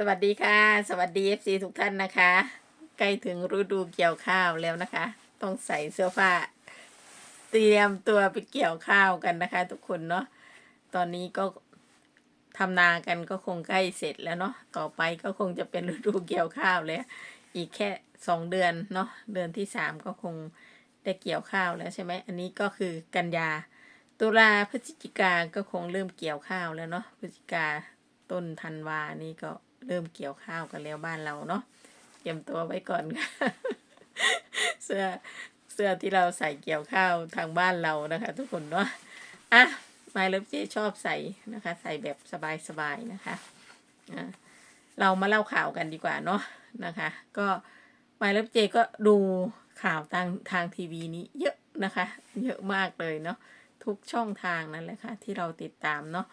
สวัสดีค่ะ สวัสดี FC ทุกท่านนะคะ ใกล้ถึงฤดูเกี่ยวข้าวแล้วนะคะ ต้องใส่เสื้อผ้า เตรียมตัวไปเกี่ยวข้าวกันนะคะ ทุกคนเนาะตอนนี้ก็ทำนากันก็คงใกล้เสร็จแล้วเนาะต่อไปก็คงจะเป็นฤดูเกี่ยวข้าวแล้วอีกแค่สองเดือนเนาะเดือนที่สามก็คงได้เกี่ยวข้าวแล้วใช่ไหมอันนี้ก็คือกันยา ตุลาพฤศจิกาก็คงเริ่มเกี่ยวข้าวแล้วเนาะพฤศจิกาต้นธันวานี่ก็ เริ่มเกี่ยวข้าวกันแล้วบ้านเราเนาะเตรียมตัวไว้ก่อนค่ะเสื้อเสื้อที่เราใส่เกี่ยวข้าวทางบ้านเรานะคะ ทุกคนเนาะอะไมเลิฟเจชอบใส่นะคะ ใส่แบบสบายๆนะคะอะเรามาเล่าข่าวกันดีกว่าเนาะนะคะ ก็ไมเลิฟเจก็ดูข่าวทางทางทีวีนี้เยอะนะคะ เยอะมากเลยเนาะทุกช่องทางนั่นแหละค่ะที่เราติดตามเนาะ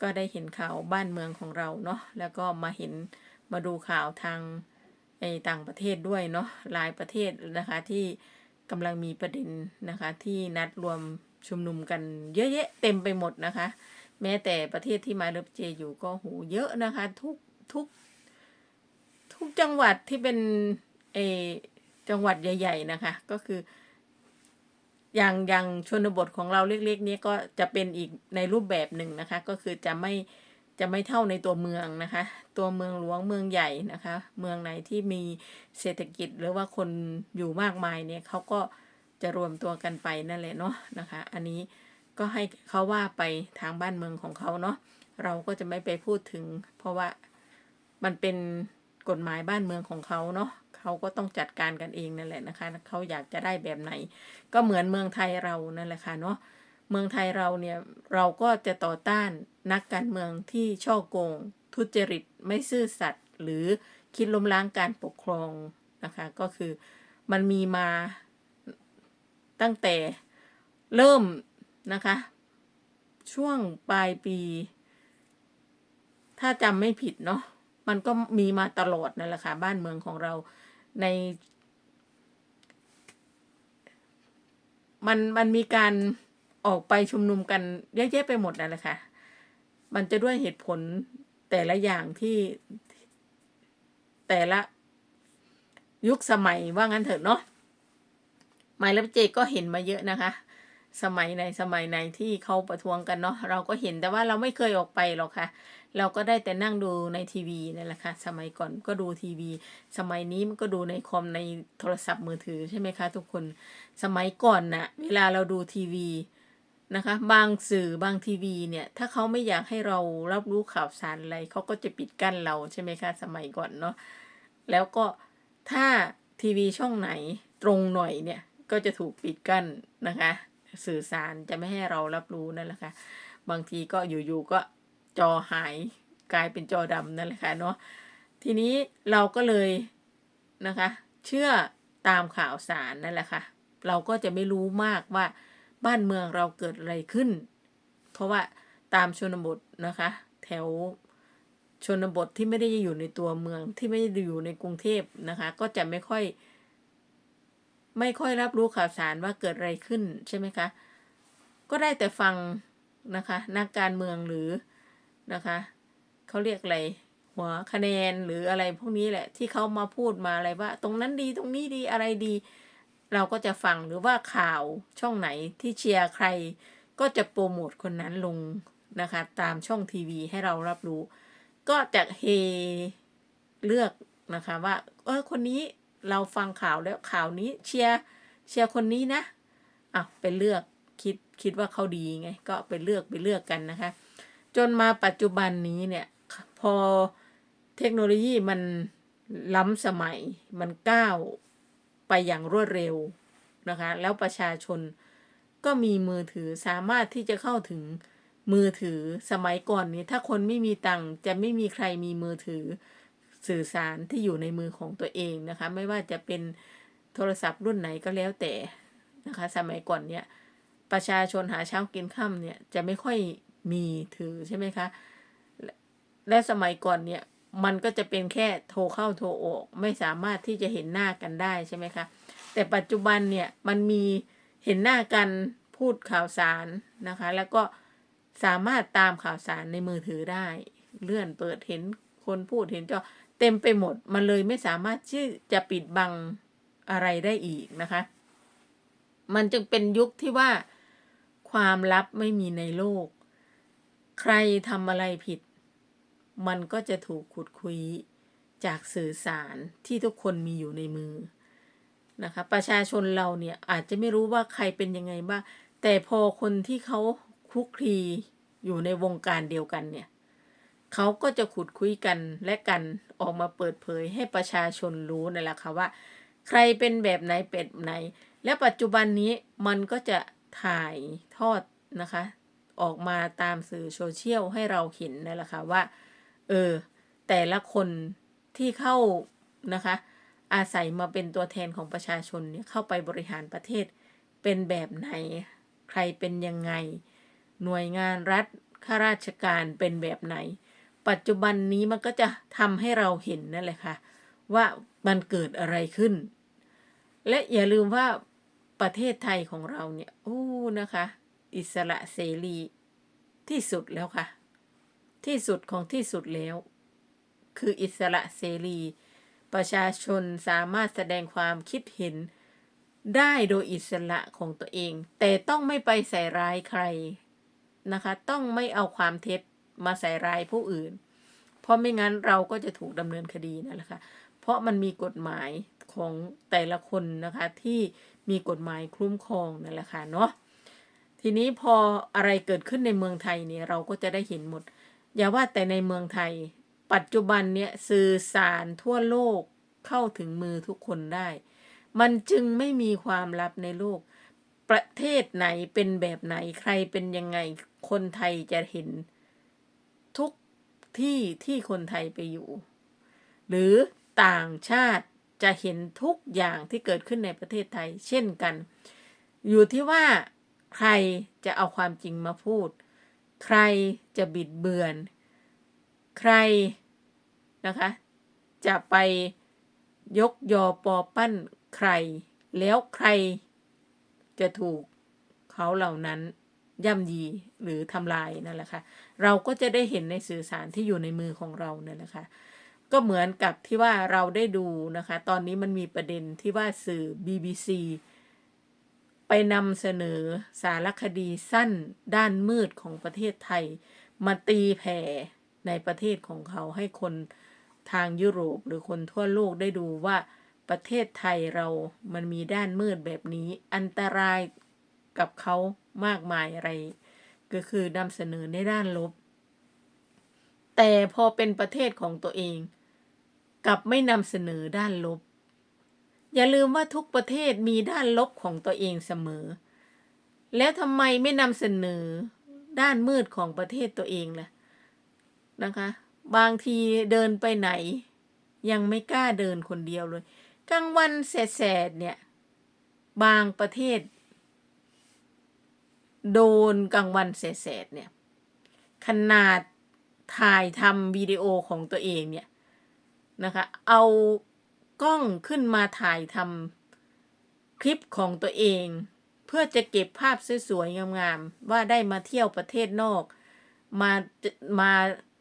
ก็ได้เห็นข่าวบ้านเมืองของเราเนาะแล้วก็มาเห็นมาดูข่าวทางไอต่างประเทศด้วยเนาะหลายประเทศนะคะที่กำลังมีประเด็นนะคะที่นัดรวมชุมนุมกันเยอะแยะเต็มไปหมดนะคะ แม้แต่ประเทศที่มาเลเจอยู่ก็โหเยอะนะคะทุกทุกทุกจังหวัดที่เป็นเออจังหวัดใหญ่ ๆนะคะ ก็คือ อย่างอย่างชนบทของเราเล็กๆนี้ก็จะเป็นอีกในรูปแบบหนึ่งนะคะ ก็คือจะไม่จะไม่เท่าในตัวเมืองนะคะ ตัวเมืองหลวงเมืองใหญ่นะคะ เมืองไหนที่มีเศรษฐกิจหรือว่าคนอยู่มากมายเนี่ยเขาก็จะรวมตัวกันไปนั่นแหละเนาะนะคะ อันนี้ก็ให้เขาว่าไปทางบ้านเมืองของเขาเนาะเราก็จะไม่ไปพูดถึง เพราะว่ามันเป็นกฎหมายบ้านเมืองของเขาเนาะ เขาก็ต้องจัดการกันเองนั่นแหละนะคะเขาอยากจะได้แบบไหน ก็เหมือนเมืองไทยเรานั่นแหละค่ะเนาะเมืองไทยเราเนี่ยเราก็จะต่อต้านนักการเมืองที่ช่อโกง ทุจริตไม่ซื่อสัตย์หรือคิดล้มล้างการปกครองนะคะก็คือมันมีมาตั้งแต่เริ่มนะคะ ช่วงปลายปี ถ้าจำไม่ผิดเนาะมันก็มีมาตลอดนั่นแหละค่ะบ้านเมืองของเรา ใน มันมันมีการออกไปชุมนุมกันเยอะแยะไปหมดนั่นแหละค่ะ มันจะด้วยเหตุผลแต่ละอย่างที่แต่ละยุคสมัยว่างั้นเถอะเนาะไมล์เลฟเจก็เห็นมาเยอะนะคะ สมัยในสมัยในที่เขาประท้วงกันเนาะเราก็เห็นแต่ว่าเราไม่เคยออกไปหรอกค่ะ เราก็ได้แต่นั่งดูในทีวีนั่นแหละค่ะ สมัยก่อนก็ดูทีวี สมัยนี้มันก็ดูในคอมในโทรศัพท์มือถือใช่ไหมคะ ทุกคน สมัยก่อนน่ะ เวลาเราดูทีวีนะคะ บางสื่อบางทีวีเนี่ย ถ้าเขาไม่อยากให้เรารับรู้ข่าวสารอะไรเขาก็จะปิดกั้นเราใช่ไหมคะ สมัยก่อนเนาะ แล้วก็ถ้าทีวีช่องไหนตรงหน่อยเนี่ย ก็จะถูกปิดกั้นนะคะ สื่อสารจะไม่ให้เรารับรู้นั่นแหละค่ะ บางทีก็อยู่ๆก็ จอหายกลายเป็นจอดำนั่นแหละค่ะเนาะทีนี้เราก็เลยนะคะ เชื่อตามข่าวสารนั่นแหละค่ะ เราก็จะไม่รู้มากว่าบ้านเมืองเราเกิดอะไรขึ้น เพราะว่าตามชนบทนะคะ แถวชนบทที่ไม่ได้อยู่ในตัวเมืองที่ไม่ได้อยู่ในกรุงเทพนะคะ ก็จะไม่ค่อย ไม่ค่อยรับรู้ข่าวสารว่าเกิดอะไรขึ้นใช่ไหมคะ ก็ได้แต่ฟังนะคะ นักการเมืองหรือ นะคะ เขาเรียกอะไร หัวคะแนนหรืออะไรพวกนี้แหละ ที่เขามาพูดมาอะไรว่า ตรงนั้นดีตรงนี้ดีอะไรดี เราก็จะฟังหรือว่าข่าวช่องไหนที่เชียร์ใคร ก็จะโปรโมทคนนั้นลงนะคะ ตามช่องทีวีให้เรารับรู้ ก็จะเฮเลือกนะคะว่าเออคนนี้เราฟังข่าวแล้วข่าวนี้เชียร์เชียร์คนนี้นะอะไปเลือกคิดคิดว่าเขาดีไง ก็ไปเลือกไปเลือกกันนะคะ จนมาปัจจุบันนี้เนี่ย พอเทคโนโลยีมันล้ำสมัยมันก้าวไปอย่างรวดเร็วนะคะ แล้วประชาชนก็มีมือถือสามารถที่จะเข้าถึงมือถือสมัยก่อนนี้ ถ้าคนไม่มีตังค์จะไม่มีใครมีมือถือสื่อสารที่อยู่ในมือของตัวเองนะคะ ไม่ว่าจะเป็นโทรศัพท์รุ่นไหนก็แล้วแต่นะคะ สมัยก่อนเนี่ยประชาชนหาเช้ากินค่ำเนี่ยจะไม่ค่อย มีถือใช่ไหมคะ และสมัยก่อนเนี่ยมันก็จะเป็นแค่โทรเข้าโทรออก ไม่สามารถที่จะเห็นหน้ากันได้ใช่ไหมคะ แต่ปัจจุบันเนี่ยมันมีเห็นหน้ากันพูดข่าวสารนะคะ แล้วก็สามารถตามข่าวสารในมือถือได้ เลื่อนเปิดเห็นคคนพูดเห็นจอเต็มไปหมด มันเลยไม่สามารถที่จะปิดบังอะไรได้อีกนะคะ มันจึงเป็นยุคที่ว่าความลับไม่มีในโลก ใครทำอะไรผิด มันก็จะถูกขุดคุยจากสื่อสารที่ทุกคนมีอยู่ในมือนะคะประชาชนเราเนี่ยอาจจะไม่รู้ว่าใครเป็นยังไงบ้างแต่พอคนที่เขาคุกคีอยู่ในวงการเดียวกันเนี่ยเขาก็จะขุดคุยกันและกันออกมาเปิดเผยให้ประชาชนรู้นั่แหละค่ะว่า ใครเป็นแบบไหนเป็ดไหน และปัจจุบันนี้มันก็จะถ่ายทอดนะคะ ออกมาตามสื่อโซเชียลให้เราเห็นนั่นแหละค่ะว่า เออ แต่ละคนที่เข้านะคะ อาศัยมาเป็นตัวแทนของประชาชนเนี่ยเข้าไปบริหารประเทศเป็นแบบไหน ใครเป็นยังไง หน่วยงานรัฐข้าราชการเป็นแบบไหน ปัจจุบันนี้มันก็จะทำให้เราเห็นนั่นแหละค่ะ ว่ามันเกิดอะไรขึ้น และอย่าลืมว่าประเทศไทยของเราเนี่ย โอ้นะคะ อิสระเสรีที่สุดแล้วค่ะ ที่สุดของที่สุดแล้ว คืออิสระเสรี ประชาชนสามารถแสดงความคิดเห็นได้โดยอิสระของตัวเอง แต่ต้องไม่ไปใส่ร้ายใครนะคะ ต้องไม่เอาความเท็จมาใส่ร้ายผู้อื่น เพราะไม่งั้นเราก็จะถูกดำเนินคดีนั่นแหละค่ะเพราะมันมีกฎหมายของแต่ละคนนะคะที่มีกฎหมายคุ้มครองนั่นแหละค่ะเนาะ ทีนี้พออะไรเกิดขึ้นในเมืองไทยเนี่ยเราก็จะได้เห็นหมด อย่าว่าแต่ในเมืองไทย ปัจจุบันเนี่ยสื่อสารทั่วโลกเข้าถึงมือทุกคนได้ มันจึงไม่มีความลับในโลก ประเทศไหนเป็นแบบไหนใครเป็นยังไงคนไทยจะเห็น ทุกที่ที่คนไทยไปอยู่ หรือต่างชาติจะเห็นทุกอย่างที่เกิดขึ้นในประเทศไทย เช่นกัน อยู่ที่ว่า ใครจะเอาความจริงมาพูด ใครจะบิดเบือน ใครนะคะ จะไปยกยอปอปั้นใคร แล้วใครจะถูกเขาเหล่านั้นย่ำยีหรือทำลายนั่นแหละค่ะ เราก็จะได้เห็นในสื่อสารที่อยู่ในมือของเราเนี่ยแหละค่ะ ก็เหมือนกับที่ว่าเราได้ดูนะคะ ตอนนี้มันมีประเด็นที่ว่าสื่อ BBC ไปนำเสนอสารคดีสั้นด้านมืดของประเทศไทย มาตีแผ่ในประเทศของเขาให้คนทางยุโรปหรือคนทั่วโลกได้ดูว่าประเทศไทยเรามันมีด้านมืดแบบนี้ อันตรายกับเขามากมายอะไร ก็คือนำเสนอในด้านลบ แต่พอเป็นประเทศของตัวเอง กลับไม่นำเสนอด้านลบ อย่าลืมว่าทุกประเทศมีด้านลบของตัวเองเสมอ แล้วทำไมไม่นำเสนอด้านมืดของประเทศตัวเองล่ะนะคะ บางทีเดินไปไหน ยังไม่กล้าเดินคนเดียวเลยกลางวันแสดเนี่ย บางประเทศ โดนกลางวันแสดเนี่ย ขนาดถ่ายทำวิดีโอของตัวเองเนี่ยนะคะ เอา กล้องขึ้นมาถ่ายทำคลิปของตัวเอง เพื่อจะเก็บภาพสวยๆงามๆว่าได้มาเที่ยวประเทศนอกมามา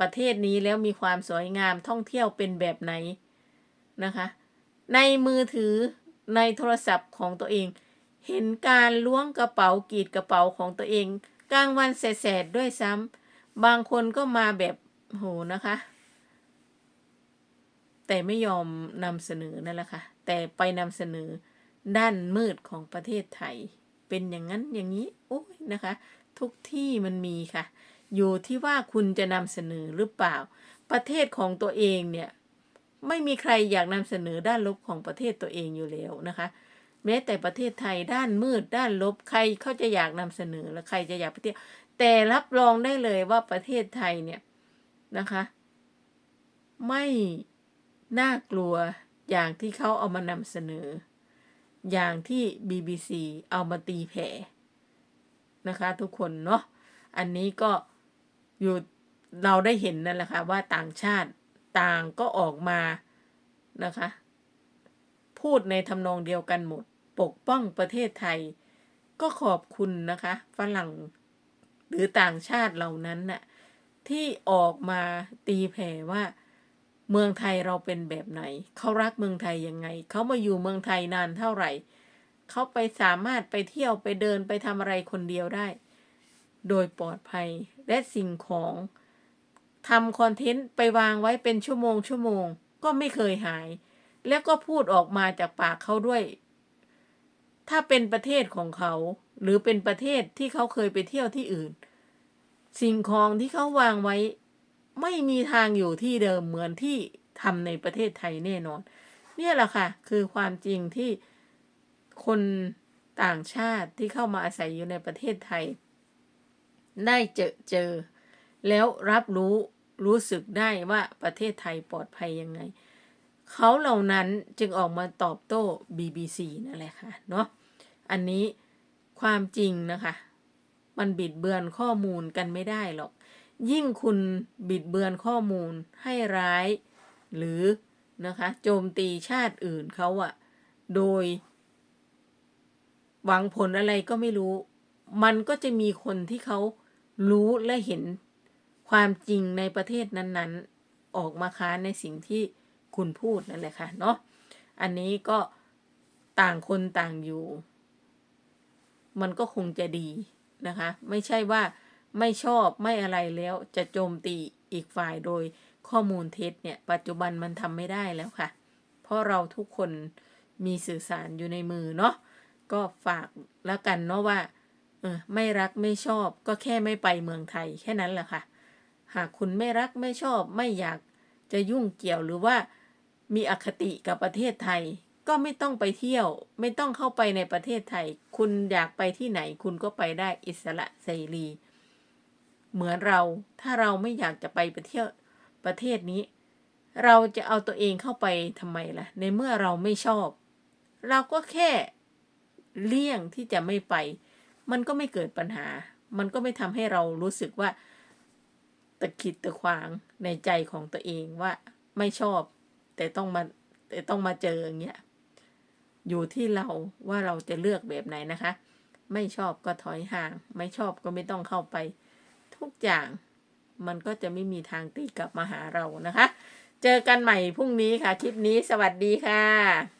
ประเทศนี้แล้วมีความสวยงามท่องเที่ยวเป็นแบบไหนนะคะ ในมือถือในโทรศัพท์ของตัวเอง เห็นการล้วงกระเป๋ากรีดกระเป๋าของตัวเองกลางวันแสดๆด้วยซ้ำบางคนก็มาแบบโหนะคะ แต่ไม่ยอมนำเสนอนั่นแหละค่ะ แต่ไปนำเสนอด้านมืดของประเทศไทย เป็นอย่างนั้นอย่างนี้ โอ้ยนะคะ ทุกที่มันมีค่ะ อยู่ที่ว่าคุณจะนำเสนอหรือเปล่า ประเทศของตัวเองเนี่ยไม่มีใครอยากนำเสนอด้านลบของประเทศตัวเองอยู่แล้วนะคะ แม้แต่ประเทศไทยด้านมืดด้านลบใครเขาจะอยากนำเสนอและใครจะอยากไปเที่ยวแต่รับรองได้เลยว่าประเทศไทยเนี่ยนะคะ ไม่ น่ากลัวอย่างที่เขาเอามานำเสนอ อย่างที่ BBC เอามาตีแผ่นะคะทุกคนเนาะอันนี้ก็อยู่เราได้เห็นนั่นแหละค่ะว่าต่างชาติต่างก็ออกมานะคะ พูดในทำนองเดียวกันหมด ปกป้องประเทศไทย ก็ขอบคุณนะคะฝรั่งหรือต่างชาติเหล่านั้นน่ะที่ออกมาตีแผ่ว่า เมืองไทยเราเป็นแบบไหน เขารักเมืองไทยยังไง เขามาอยู่เมืองไทยนานเท่าไหร่ เขาไปสามารถไปเที่ยวไปเดินไปทำอะไรคนเดียวได้ โดยปลอดภัยและสิ่งของทำคอนเทนต์ไปวางไว้เป็นชั่วโมงชั่วโมง ก็ไม่เคยหาย แล้วก็พูดออกมาจากปากเขาด้วย ถ้าเป็นประเทศของเขา หรือเป็นประเทศที่เขาเคยไปเที่ยวที่อื่น สิ่งของที่เขาวางไว้ ไม่มีทางอยู่ที่เดิมเหมือนที่ทำในประเทศไทยแน่นอน เนี่ยแหละค่ะ คือความจริงที่คนต่างชาติที่เข้ามาอาศัยอยู่ในประเทศไทย ได้เจอเจอ แล้วรับรู้รู้สึกได้ว่าประเทศไทยปลอดภัยยังไง เขาเหล่านั้นจึงออกมาตอบโต้ BBC นั่นแหละค่ะเนาะอันนี้ความจริงนะคะ มันบิดเบือนข้อมูลกันไม่ได้หรอก ยิ่งคุณบิดเบือนข้อมูลให้ร้าย หรือนะคะโจมตีชาติอื่นเขาอะโดย หวังผลอะไรก็ไม่รู้ มันก็จะมีคนที่เขารู้และเห็นความจริงในประเทศนั้นๆ ออกมาค้านในสิ่งที่คุณพูดนั่นแหละค่ะเนาะอันนี้ก็ต่างคนต่างอยู่ มันก็คงจะดีนะคะ ไม่ใช่ว่า ไม่ชอบไม่อะไรแล้วจะโจมตีอีกฝ่ายโดยข้อมูลเท็จเนี่ย ปัจจุบันมันทำไม่ได้แล้วค่ะ เพราะเราทุกคนมีสื่อสารอยู่ในมือเนาะก็ฝากแล้วกันเนาะว่าเออไม่รักไม่ชอบก็แค่ไม่ไปเมืองไทยแค่นั้นแหละค่ะ หากคุณไม่รักไม่ชอบไม่อยากจะยุ่งเกี่ยวหรือว่ามีอคติกับประเทศไทย ก็ไม่ต้องไปเที่ยว ไม่ต้องเข้าไปในประเทศไทย คุณอยากไปที่ไหนคุณก็ไปได้อิสระเสรี เหมือนเรา ถ้าเราไม่อยากจะไปไปเที่ยวประเทศนี้ เราจะเอาตัวเองเข้าไปทำไมล่ะ ในเมื่อเราไม่ชอบ เราก็แค่เลี่ยงที่จะไม่ไป มันก็ไม่เกิดปัญหา มันก็ไม่ทำให้เรารู้สึกว่าตะขิดตะขวางในใจของตัวเองว่าไม่ชอบ แต่ต้องมาแต่ต้องมาเจออย่างเงี้ยอยู่ที่เราว่าเราจะเลือกแบบไหนนะคะ ไม่ชอบก็ถอยห่าง ไม่ชอบก็ไม่ต้องเข้าไป ทุกอย่างมันก็จะไม่มีทางตีกลับมาหาเรานะคะ เจอกันใหม่พรุ่งนี้ค่ะ คลิปนี้สวัสดีค่ะ